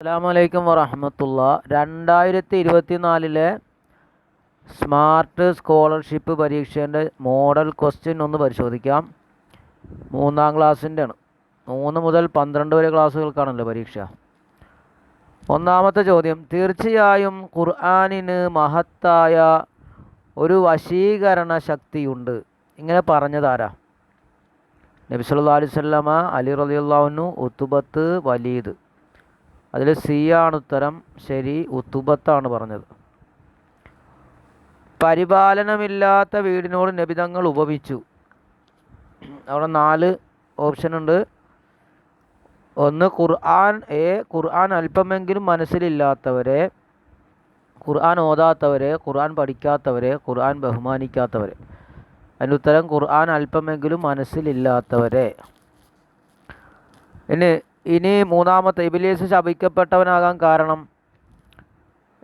അസ്സാമലൈക്കും വറഹമത്തുള്ള. രണ്ടായിരത്തി ഇരുപത്തി നാലിലെ സ്മാർട്ട് സ്കോളർഷിപ്പ് പരീക്ഷേന്റെ മോഡൽ ക്വസ്റ്റ്യൻ ഒന്ന് പരിശോധിക്കാം. മൂന്നാം ക്ലാസ്സിന്റെ ആണ് മൂന്ന് മുതൽ പന്ത്രണ്ട് വരെ ക്ലാസ്സുകൾക്കാണല്ലോ പരീക്ഷ. ഒന്നാമത്തെ ചോദ്യം തീർച്ചയായും ഖുർആാനിന് മഹത്തായ ഒരു വശീകരണ ശക്തിയുണ്ട്. ഇങ്ങനെ പറഞ്ഞതാരാ നബി സല്ലല്ലാഹു അലൈഹി വസല്ലമ അലി റളിയല്ലാഹു ഉത്തുബത്ത് വലീദ്. അതിൽ സി ആണ് ഉത്തരം ശരി ഉത്തുബത്താണ് പറഞ്ഞത്. പരിപാലനമില്ലാത്ത വീടിനോട് നബിതങ്ങൾ ഉപമിച്ചു. അവിടെ നാല് ഓപ്ഷൻ ഉണ്ട്. ഒന്ന് ഖുർആൻ എ ഖുർആൻ അല്പമെങ്കിലും മനസ്സിലില്ലാത്തവരെ ഖുർആൻ ഓതാത്തവരെ ഖുർആൻ പഠിക്കാത്തവരെ ഖുർആൻ ബഹുമാനിക്കാത്തവരെ. അതിന്റെ ഉത്തരം ഖുർആൻ അല്പമെങ്കിലും മനസ്സിലില്ലാത്തവരെ. ഇനി ഇനി മൂന്നാമത്തെ ഇബിലീസ് ശപിക്കപ്പെട്ടവനാകാൻ കാരണം.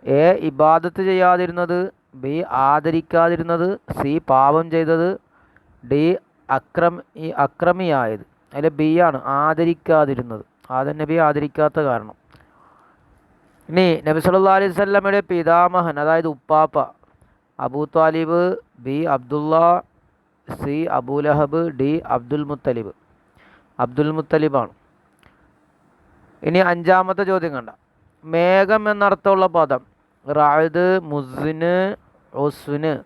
എ ഇബാദത്ത് ചെയ്യാതിരുന്നത്. ബി ആദരിക്കാതിരുന്നത്. സി പാപം ചെയ്തത്. ഡി അക്രമി അക്രമിയായത്. അതിൽ ബി ആണ് ആദരിക്കാതിരുന്നത്. ആദൻ നബി ആദരിക്കാത്ത കാരണം. ഇനി നബി സല്ലാ അലൈഹി സ്വല്ലമയുടെ പിതാമഹൻ അതായത് ഉപ്പാപ്പ Abu Talib B Abdullah C Abu Lahab D Abdul Muttalib. Abdul മുത്തലിബാണ് ഇനി അഞ്ചാമത്തെ ചോദ്യം കണ്ട. മേഘം എന്നർത്ഥമുള്ള പദം. റായത് മുസിന് ഒസുന്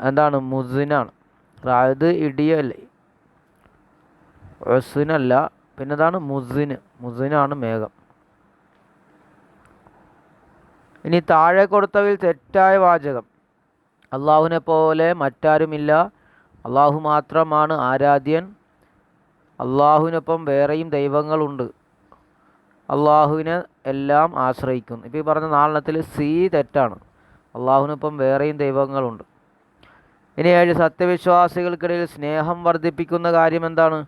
എന്താണ്? മുസിനാണ്. റായത് ഇടിയല്ലേ? ഒസുനല്ല പിന്നെ എന്താണ് മുസിന്. മുസിനാണ് മേഘം. ഇനി താഴെ കൊടുത്തവയിൽ തെറ്റായ വാചകം. അള്ളാഹുവിനെ പോലെ മറ്റാരുമില്ല. അള്ളാഹു മാത്രമാണ് ആരാധ്യൻ. അള്ളാഹുവിനൊപ്പം വേറെയും ദൈവങ്ങളുണ്ട്. അള്ളാഹുവിനെ എല്ലാം ആശ്രയിക്കുന്നു. ഇപ്പോൾ ഈ പറഞ്ഞ നാലെണ്ണത്തിൽ സി തെറ്റാണ്. അള്ളാഹുവിനൊപ്പം വേറെയും ദൈവങ്ങളുണ്ട്. ഇനി ഏഴ് സത്യവിശ്വാസികൾക്കിടയിൽ സ്നേഹം വർദ്ധിപ്പിക്കുന്ന കാര്യം എന്താണ്?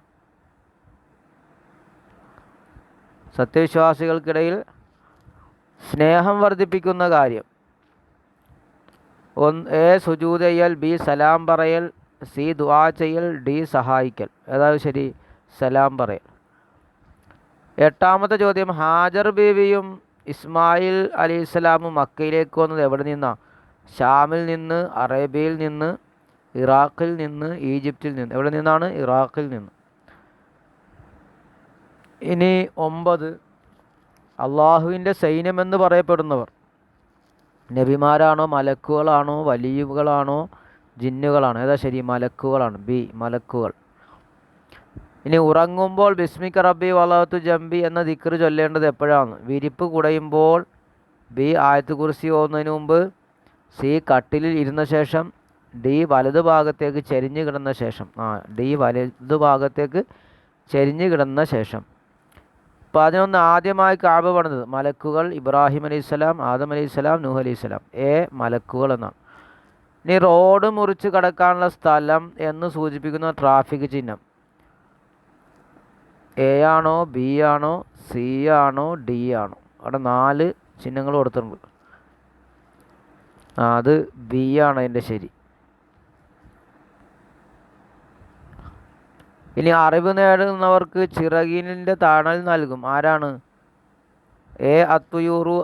സത്യവിശ്വാസികൾക്കിടയിൽ സ്നേഹം വർദ്ധിപ്പിക്കുന്ന കാര്യം. ഒന്ന് എ സുജൂദ് ചെയ്യൽ ബി സലാം പറയൽ സി ദുആ ചെയ്യൽ ഡി സഹായിക്കൽ. ഏതായാലും ശരി സലാം പറയൽ. എട്ടാമത്തെ ചോദ്യം ഹാജർ ബീവിയും ഇസ്മായിൽ അലി ഇസ്ലാമും മക്കയിലേക്ക് വന്നത് എവിടെ നിന്നാണ് ഷാമിൽ നിന്ന് അറേബ്യയിൽ നിന്ന് ഇറാഖിൽ നിന്ന് ഈജിപ്തിൽ നിന്ന്. എവിടെ നിന്നാണ്? ഇറാഖിൽ നിന്ന്. ഇനി ഒമ്പത് അള്ളാഹുവിന്റെ സൈന്യമെന്ന് പറയപ്പെടുന്നവർ. നബിമാരാണോ മലക്കുകളാണോ വലിയുകളാണോ ജിന്നുകളാണോ? ഏതാ ശരി മലക്കുകളാണ്. ബി മലക്കുകൾ. ഇനി ഉറങ്ങുമ്പോൾ ബിസ്മിക റബ്ബി വളത്തു ജംബി എന്ന ദിക്ർ ചൊല്ലേണ്ടത് എപ്പോഴാണ്? വിരിപ്പ് കുടയുമ്പോൾ ബി ആയത്ത് കുറിസി ഓന്നതിന് മുമ്പ് സി കട്ടിലിൽ ഇരുന്ന ശേഷം ഡി വലതു ഭാഗത്തേക്ക് ചെരിഞ്ഞു കിടന്ന ശേഷം. ആ ഡി വലതു ഭാഗത്തേക്ക് ചെരിഞ്ഞു കിടന്ന ശേഷം. പതിനൊന്ന് ആദ്യമായി കാബ പണിതത് മലക്കുകൾ ഇബ്രാഹിം അലൈഹി സ്വലാം ആദം അലൈഹി സ്വലാം നൂഹ് അലൈഹി സ്വലാം. എ മലക്കുകൾ എന്നാണ്. ഇനി റോഡ് മുറിച്ച് കടക്കാനുള്ള സ്ഥലം എന്ന് സൂചിപ്പിക്കുന്ന ട്രാഫിക് ചിഹ്നം. എ ആണോ ബി ആണോ സി ആണോ ഡി ആണോ? അവിടെ നാല് ചിഹ്നങ്ങൾ കൊടുത്തിട്ടുണ്ട്. അത് ബി ആണ് അതിന്റെ ശരി. ഇനി അറിവ് നേടുന്നവർക്ക് ചിറകിനിന്റെ താണൽ നൽകും. ആരാണ്? എ അത്തുയൂറു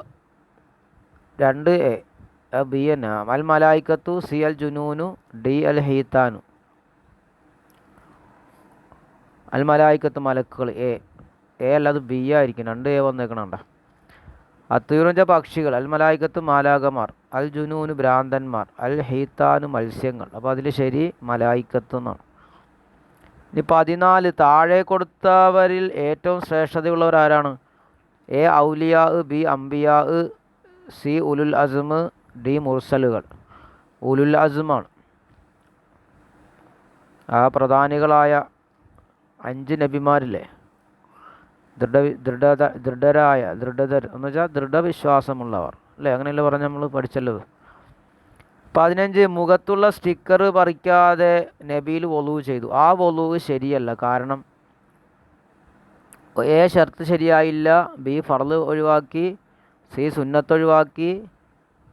രണ്ട് എ ബി എൻ അൽ മലായിക്കത്തു സി അൽ ജുനൂനു ഡി അൽ ഹീത്താനു. അൽ മലായിക്കത്ത് മലക്കുകൾ എ എ അല്ലാതെ ബി ആയിരിക്കും. രണ്ട് എ വന്നേക്കണണ്ട. അത്തൂറിന്റെ പക്ഷികൾ അൽ മലായിക്കത്ത് മാലാകമാർ അൽ ജുനൂന് ഭ്രാന്തന്മാർ അൽ ഹെയ്ത്താന് മത്സ്യങ്ങൾ. അപ്പോൾ അതിൽ ശരി മലായിക്കത്ത് എന്നാണ്. ഇനി പതിനാല് താഴെ കൊടുത്തവരിൽ ഏറ്റവും ശ്രേഷ്ഠതയുള്ളവർ ആരാണ്? എ ഔലിയാ ബി അംബിയാ സി ഉലുൽ അസ്മ് ഡി മുർസലുകൾ. ഉലുൽ അസ്മാണ് ആ പ്രധാനികളായ അഞ്ച് നബിമാരില്ലേ? ദൃഢ ദൃഢത ദൃഢരായ ദൃഢതർ എന്ന് വെച്ചാൽ ദൃഢവിശ്വാസമുള്ളവർ. അല്ലേ? അങ്ങനെയല്ലേ പറഞ്ഞ് നമ്മൾ പഠിച്ചല്ലോ പതിനഞ്ച് മുഖത്തുള്ള സ്റ്റിക്കർ പറിക്കാതെ നബിയിൽ വൊലു ചെയ്തു. ആ വൊലു ശരിയല്ല. കാരണം എ ഷർത്ത് ശരിയായില്ല ബി ഫർൾ ഒഴിവാക്കി സി സുന്നത്ത് ഒഴിവാക്കി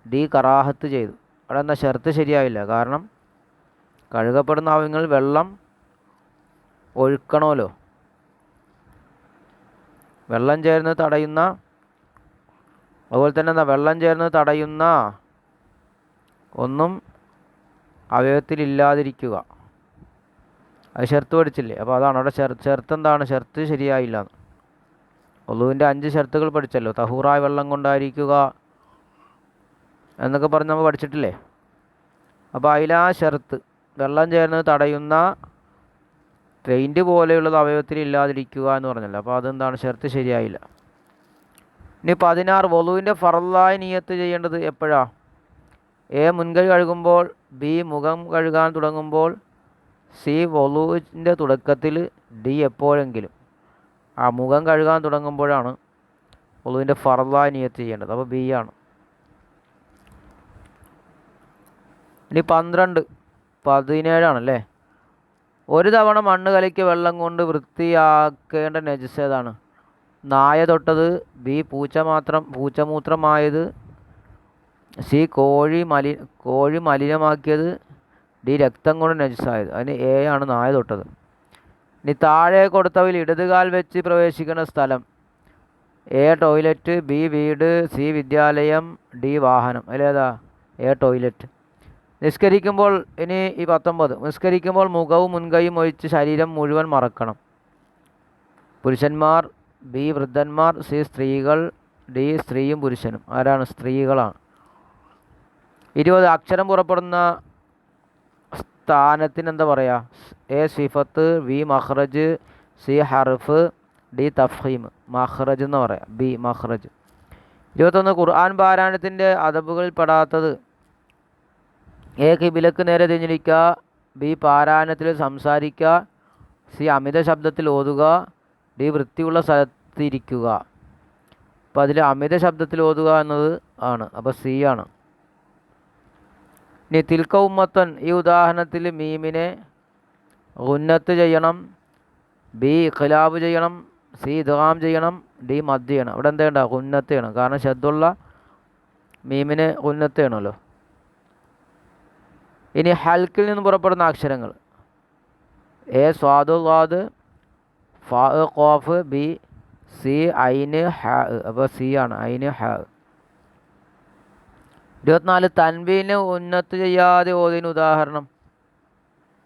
ഡി കറാഹത്ത് ചെയ്തു. അവിടെ എന്താ ഷർത്ത് ശരിയായില്ല? കാരണം കഴുകപ്പെടുന്ന ആവശ്യങ്ങൾ വെള്ളം ഒഴുക്കണമല്ലോ. വെള്ളം ചേർന്ന് തടയുന്ന അതുപോലെ തന്നെ എന്താ വെള്ളം ചേർന്ന് തടയുന്ന ഒന്നും അവയവത്തിലില്ലാതിരിക്കുക അത് ഷെർത്ത് പഠിച്ചില്ലേ? അപ്പോൾ അതാണ് അവിടെ ഷെർ ഷെർത്ത് എന്താണ്? ഷെർത്ത് ശരിയായില്ല. ഒളുവിന്റെ അഞ്ച് ഷെർത്തുകൾ പഠിച്ചല്ലോ. തഹൂറായ വെള്ളം കൊണ്ടായിരിക്കുക എന്നൊക്കെ പറഞ്ഞ് നമ്മൾ പഠിച്ചിട്ടില്ലേ? അപ്പോൾ അതിലാ ഷെർത്ത്. വെള്ളം ചേർന്ന് തടയുന്ന പെയിന്റ് പോലെയുള്ളത് അവയവത്തിൽ ഇല്ലാതിരിക്കുക എന്ന് പറഞ്ഞല്ലോ. അപ്പോൾ അതെന്താണ്? ചേർത്ത് ശരിയായില്ല. ഇനി പതിനാറ് വധുവിന്റെ ഫറലായി നിയത്ത് ചെയ്യേണ്ടത് എപ്പോഴാണ് എ മുൻകൈ കഴുകുമ്പോൾ ബി മുഖം കഴുകാൻ തുടങ്ങുമ്പോൾ സി വലുവിന്റെ തുടക്കത്തിൽ ഡി എപ്പോഴെങ്കിലും. ആ മുഖം കഴുകാൻ തുടങ്ങുമ്പോഴാണ് വലുവിന്റെ ഫറലായി നിയത്ത് ചെയ്യേണ്ടത്. അപ്പോൾ ബി ആണ്. ഇനി പന്ത്രണ്ട് പതിനേഴാണല്ലേ? ഒരു തവണ മണ്ണ് കലക്കി വെള്ളം കൊണ്ട് വൃത്തിയാക്കേണ്ട നജസ് ഏതാണ്? നായ തൊട്ടത് ബി പൂച്ച മാത്രം പൂച്ചമൂത്രമായത്. സി കോഴി മലി കോഴി മലിനമാക്കിയത് ഡി രക്തം കൊണ്ട് നജസായത് അതിന് എ ആണ് നായ തൊട്ടത്. ഇനി താഴെ കൊടുത്തവയിൽ ഇടതുകാൽ വെച്ച് പ്രവേശിക്കുന്ന സ്ഥലം. എ ടോയ്ലറ്റ് ബി വീട് സി വിദ്യാലയം ഡി വാഹനം. അതിലേതാ എ ടോയ്ലറ്റ്. നിസ്കരിക്കുമ്പോൾ ഇനി ഈ പത്തൊമ്പത്. നിസ്കരിക്കുമ്പോൾ മുഖവും മുൻകൈയും ഒഴിച്ച് ശരീരം മുഴുവൻ മറക്കണം. പുരുഷന്മാർ ബി വൃദ്ധന്മാർ സി സ്ത്രീകൾ ഡി സ്ത്രീയും പുരുഷനും. ആരാണ്? സ്ത്രീകളാണ്. ഇരുപത്. അക്ഷരം പുറപ്പെടുന്ന സ്ഥാനത്തിന് എന്താ പറയുക എ സിഫത്ത് വി മഹ്റജ് സി ഹർഫ് ഡി തഫീം മഹ്റജ് എന്ന് പറയാം. ബി മഹ്റജ് ഇരുപത്തൊന്ന്. ഖുർആൻ പാരായണത്തിന്റെ അദബുകളിൽ പെടാത്തത് എ കിബിലക്ക് നേരെ തിരിഞ്ഞിരിക്കുക. ബി പാരായണത്തിൽ സംസാരിക്കുക. സി അമിത ശബ്ദത്തിൽ ഓതുക. ഡി വൃത്തിയുള്ള സ്ഥലത്തിരിക്കുക അപ്പോൾ അതിൽ അമിത ശബ്ദത്തിൽ ഓതുക എന്നത് ആണ്. അപ്പോൾ സി ആണ്. ഇനി തിൽക്ക ഉമ്മത്തൻ ഈ ഉദാഹരണത്തിൽ മീമിനെ ഉന്നത്ത് ചെയ്യണം. ബി ഖിലാബ് ചെയ്യണം. സി ഇദ്ഗാം ചെയ്യണം. ഡി മദ് ചെയ്യണം. ഇവിടെ എന്താ ഉന്നത്ത് ചെയ്യണം. കാരണം ശബ്ദമുള്ള മീമിനെ ഉന്നത്ത് ചെയ്യണമല്ലോ. ഇനി ഹൽക്കിൽ നിന്ന് പുറപ്പെടുന്ന അക്ഷരങ്ങൾ. എ സ്വാദു ലാദ് ഫാ ഖോഫ് ബി സി ഐന് ഹ അപ്പോൾ സി ആണ് ഐന് ഹ. ഇരുപത്തിനാല് തൻവീന് ഉന്നത്ത് ചെയ്യാതെ ഓതിന് ഉദാഹരണം.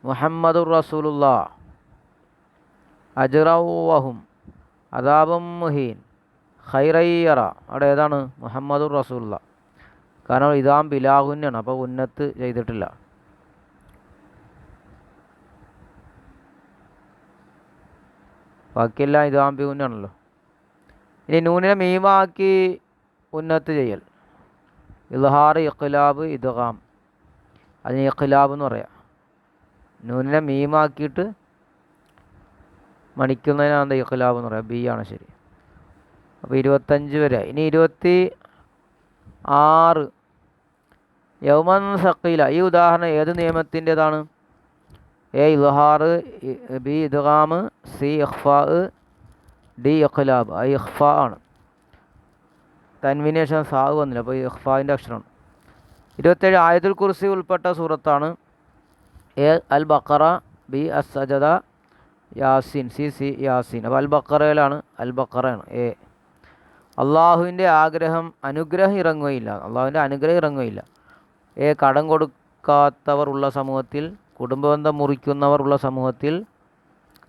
മുഹമ്മദ് റസൂലുള്ള അജ്റവഹും അദാബും മുഹീൻ ഖൈറയ്യറ. അവിടെ ഏതാണ്? മുഹമ്മദുർ റസൂലുള്ള കാരണം ഇതാം ബിലാഹുന്നാണ് അപ്പോൾ ഉന്നത്ത് ചെയ്തിട്ടില്ല. ബാക്കിയെല്ലാം ഇതാമ്പി ബിഹുന്നാണല്ലോ ഇനി നൂനിനെ മീമാക്കി ഉന്നത്ത് ചെയ്യൽ. ഇൽഹാർ ഇഖ്ലാബ് ഇദ്ഗാം. അതിന് ഇഖ്ലാബ് എന്ന് പറയാം. നൂനിനെ മീമാക്കിയിട്ട് മണിക്കുന്നതിനാണ് ഇഖ്ലാബ് എന്ന് പറയാം. ബി ആണ് ശരി. അപ്പോൾ ഇരുപത്തഞ്ച് വരെ. ഇനി ഇരുപത്തി ആറ്. യൗമൻ സക്കീല ഈ ഉദാഹരണം ഏത് നിയമത്തിന്റെതാണ്? എ ഇഹാർ ബി ഇദ്ഗാം സി ഇഖ്ഫാ ഡി ഇഖ്ലാബ്. ഐ ഇഖ്ഫാ ആണ്. തൻവിന് ശേഷം സാവ് വന്നില്ല. അപ്പോൾ ഇഖ്ഫാവിന്റെ അക്ഷരമാണ് ഇരുപത്തേഴ് ആയതുൽ കുർസി ഉൾപ്പെട്ട സൂറത്താണ്. A Al Baqarah B us സജദ Yasin. C C യാസിൻ. അപ്പോൾ അൽ ബക്കറയിലാണ് അൽ ബക്കറയാണ് എ. അള്ളാഹുവിന്റെ ആഗ്രഹം അനുഗ്രഹം ഇറങ്ങുകയില്ല. അള്ളാഹുവിന്റെ അനുഗ്രഹം ഇറങ്ങുകയില്ല. ഏ കടം കൊടുക്കാത്തവർ ഉള്ള സമൂഹത്തിൽ കുടുംബബന്ധം മുറിക്കുന്നവർ ഉള്ള സമൂഹത്തിൽ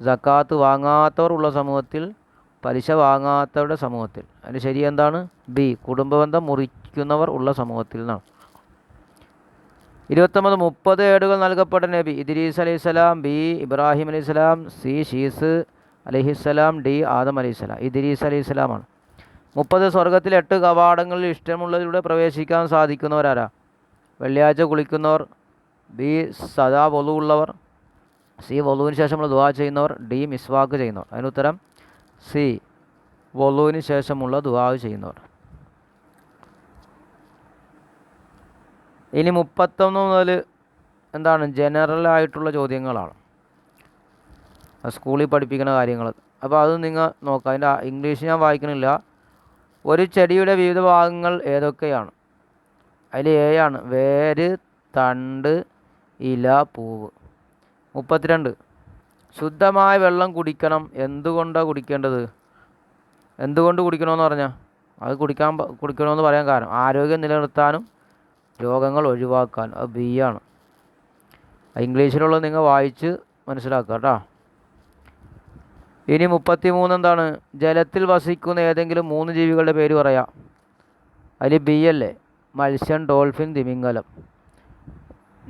ജക്കാത്ത് വാങ്ങാത്തവർ ഉള്ള സമൂഹത്തിൽ പലിശ വാങ്ങാത്തവരുടെ സമൂഹത്തിൽ. അതിന് ശരി എന്താണ്? ബി കുടുംബബന്ധം മുറിക്കുന്നവർ ഉള്ള സമൂഹത്തിൽ നിന്നാണ് ഇരുപത്തൊമ്പത് മുപ്പത് ഏടുകൾ നൽകപ്പെട്ട നബി ഇദ്രീസ് അലൈഹിസ്സലാം ബി ഇബ്രാഹിം അലൈഹിസ്സലാം സി ഷീസ് അലഹിസ്സലാം ഡി ആദം അലൈഹിസ്സലാം ഇദ്രീസ് അലൈഹിസ്സലാമാണ് മുപ്പത് സ്വർഗത്തിൽ എട്ട് കവാടങ്ങളിൽ ഇഷ്ടമുള്ളതിലൂടെ പ്രവേശിക്കാൻ സാധിക്കുന്നവരാരാ? വെള്ളിയാഴ്ച കുളിക്കുന്നവർ ബി സദാ വലു ഉള്ളവർ സി ശേഷം ശേഷമുള്ള ദുവാ ചെയ്യുന്നവർ ഡി മിസ്വാക്ക് ചെയ്യുന്നവർ. അതിനുത്തരം സി വലുവിന് ശേഷമുള്ള ദുവാ ചെയ്യുന്നവർ. ഇനി മുപ്പത്തൊന്ന് മുതൽ എന്താണ് ജനറൽ ആയിട്ടുള്ള ചോദ്യങ്ങളാണ്. സ്കൂളിൽ പഠിപ്പിക്കുന്ന കാര്യങ്ങൾ. അപ്പോൾ അത് നിങ്ങൾ നോക്കുക അതിന്റെ ഇംഗ്ലീഷ് ഞാൻ വായിക്കണില്ല. ഒരു ചെടിയുടെ വിവിധ ഭാഗങ്ങൾ ഏതൊക്കെയാണ്? അതിൽ എ ആണ്. വേര് തണ്ട് ഇല പൂവ്. മുപ്പത്തിരണ്ട്. ശുദ്ധമായ വെള്ളം കുടിക്കണം. എന്തുകൊണ്ടാണ് കുടിക്കേണ്ടത്? എന്തുകൊണ്ട് കുടിക്കണമെന്ന് പറഞ്ഞാൽ അത് കുടിക്കാൻ കുടിക്കണമെന്ന് പറയാൻ കാരണം ആരോഗ്യം നിലനിർത്താനും രോഗങ്ങൾ ഒഴിവാക്കാനും. അത് ബി ആണ്. ഇംഗ്ലീഷിലുള്ളത് നിങ്ങൾ വായിച്ച് മനസ്സിലാക്കുക കേട്ടോ. ഇനി മുപ്പത്തി മൂന്ന് എന്താണ്? ജലത്തിൽ വസിക്കുന്ന ഏതെങ്കിലും മൂന്ന് ജീവികളുടെ പേര് പറയാം. അതിൽ ബി അല്ലേ? മത്സ്യം ഡോൾഫിൻ തിമിംഗലം.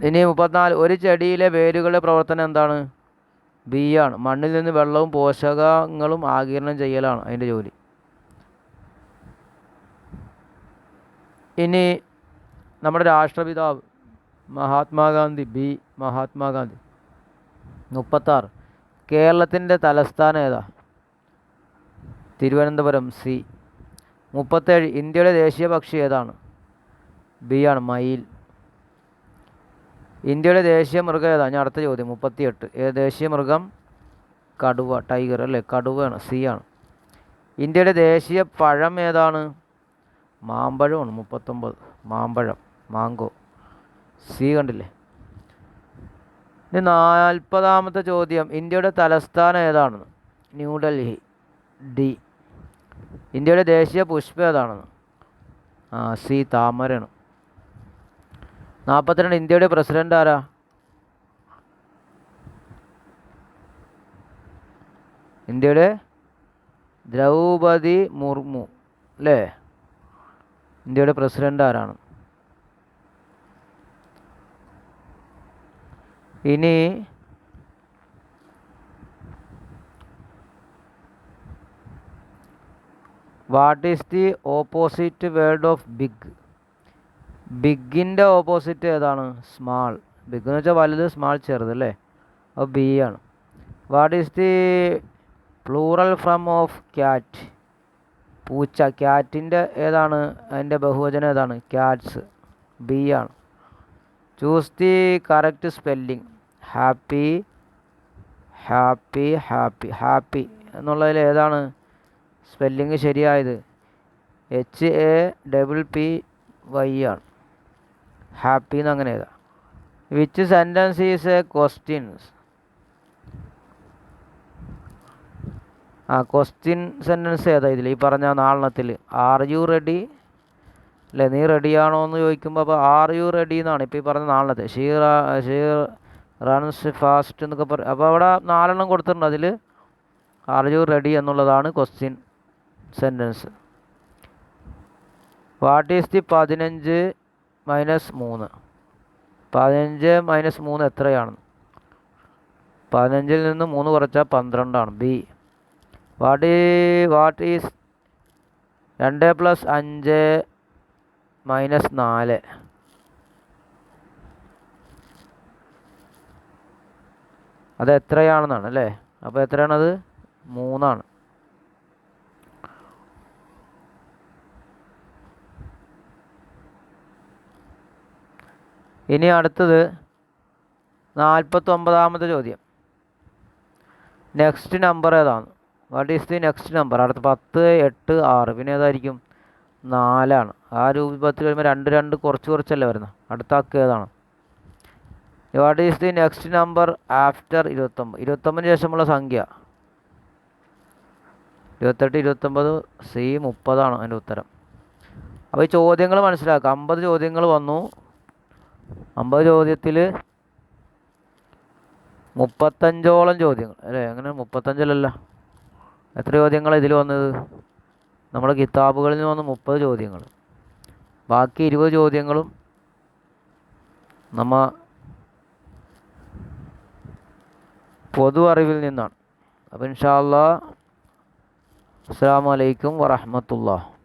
ഇനി മുപ്പത്തിനാല് ഒരു ചെടിയിലെ വേരുകളുടെ പ്രവർത്തനം എന്താണ്? ബി ആണ് മണ്ണിൽ നിന്ന് വെള്ളവും പോഷകങ്ങളും ആഗിരണം ചെയ്യലാണ് അതിന്റെ ജോലി. ഇനി നമ്മുടെ രാഷ്ട്രപിതാവ് മഹാത്മാഗാന്ധി ബി മഹാത്മാഗാന്ധി. മുപ്പത്താറ്. കേരളത്തിന്റെ തലസ്ഥാനം ഏതാ? തിരുവനന്തപുരം സി. മുപ്പത്തേഴ്. ഇന്ത്യയുടെ ദേശീയ പക്ഷി ഏതാണ്? ബി ആണ് മയിൽ. ഇന്ത്യയുടെ ദേശീയ മൃഗം ഏതാണ് ഞാൻ അടുത്ത ചോദ്യം മുപ്പത്തിയെട്ട്. ദേശീയ മൃഗം കടുവ ടൈഗർ അല്ലേ? കടുവയാണ് സി ആണ് ഇന്ത്യയുടെ ദേശീയ പഴം ഏതാണ്? മാമ്പഴമാണ് മുപ്പത്തൊമ്പത്. മാമ്പഴം മാങ്കോ. സി കണ്ടില്ലേ? ഇനി നാൽപ്പതാമത്തെ ചോദ്യം ഇന്ത്യയുടെ തലസ്ഥാനം ഏതാണ്? ന്യൂഡൽഹി ഡി. ഇന്ത്യയുടെ ദേശീയ പുഷ്പം ഏതാണെന്ന് ആ സി താമരയാണ്. നാൽപ്പത്തിരണ്ട് ഇന്ത്യയുടെ പ്രസിഡന്റ് ആരാ? ഇന്ത്യയുടെ ദ്രൗപതി മുർമു അല്ലേ? ഇന്ത്യയുടെ പ്രസിഡന്റ് ആരാണ്? ഇനി what is the opposite word of big? ബിഗിന്റെ opposite ഏതാണ്? സ്മാൾ. ബിഗ് എന്ന് വെച്ചാൽ വലുത് സ്മാൾ ചെറുത് അല്ലേ? അപ്പോൾ ബി ആണ്. What is the plural from of cat? പൂച്ച. ക്യാറ്റിന്റെ ഏതാണ്? അതിന്റെ ബഹുവചനം ഏതാണ്? ക്യാറ്റ്സ്. ബി ആണ്. Choose the correct spelling. Happy happy happy happy എന്നുള്ളതിൽ ഏതാണ്? സ്പെല്ലിംഗ് ശരിയായത്. H A double P Y ആണ്. ഹാപ്പി എന്ന് അങ്ങനെ എഴുതാം. Which sentence is a questions ആ ക്വസ്റ്റ്യൻ സെന്റൻസ് ഏതാ ഇതിൽ ഈ പറഞ്ഞ നാലെണ്ണത്തിൽ ആർ യു റെഡി അല്ലേ നീ റെഡിയാണോ എന്ന് ചോദിക്കുമ്പോൾ അപ്പോൾ ആർ യു റെഡി എന്നാണ്. ഇപ്പോൾ ഈ പറഞ്ഞ നാലെണ്ണത്തിൽ ഷീ ഷീ റൺസ് ഫാസ്റ്റ് എന്നൊക്കെ പറയും അപ്പോൾ അവിടെ നാലെണ്ണം കൊടുത്തിട്ടുണ്ട് അതിൽ ആർ യു റെഡി എന്നുള്ളതാണ് question sentence what is the പതിനഞ്ച് മൈനസ് മൂന്ന്. പതിനഞ്ച് മൈനസ് മൂന്ന് എത്രയാണ്? പതിനഞ്ചിൽ നിന്ന് മൂന്ന് കുറച്ചാൽ പന്ത്രണ്ടാണ്. ബി. വാട്ട് ഈ വാട്ട് ഈസ് രണ്ട് പ്ലസ് അഞ്ച് മൈനസ് നാല്? അത് എത്രയാണെന്നാണ് അല്ലേ? അപ്പോൾ എത്രയാണത്? മൂന്നാണ്. ഇനി അടുത്തത് നാൽപ്പത്തൊമ്പതാമത്തെ ചോദ്യം. നെക്സ്റ്റ് നമ്പർ ഏതാണ്? What is the next number അടുത്ത പത്ത് എട്ട് ആറ്. പിന്നെ ഏതായിരിക്കും? നാലാണ്. ആ രൂപത്തിൽ വരുമ്പോൾ രണ്ട് രണ്ട് കുറച്ച് കുറച്ചല്ലേ വരുന്നത് അടുത്ത അക്ക് ഏതാണ്? What is the next number after ഇരുപത്തൊമ്പത്? ഇരുപത്തൊമ്പതിന് ശേഷമുള്ള സംഖ്യ. ഇരുപത്തെട്ട് ഇരുപത്തൊമ്പത് സി മുപ്പതാണ് അതിന്റെ ഉത്തരം. അപ്പോൾ ഈ ചോദ്യങ്ങൾ മനസ്സിലാക്കുക. അമ്പത് ചോദ്യങ്ങൾ വന്നു. അമ്പത് ചോദ്യത്തിൽ മുപ്പത്തഞ്ചോളം ചോദ്യങ്ങൾ. അല്ലേ? അങ്ങനെ മുപ്പത്തഞ്ചല്ലല്ല. എത്ര ചോദ്യങ്ങൾ ഇതിൽ വന്നത്? നമ്മുടെ കിതാബുകളിൽ നിന്ന് വന്ന മുപ്പത് ചോദ്യങ്ങൾ ബാക്കി ഇരുപത് ചോദ്യങ്ങളും നമ്മ പൊതു അറിവിൽ നിന്നാണ്. അപ്പം ഇൻഷാ അല്ലാ അസ്സാം വലൈക്കും വറഹമത്തുള്ള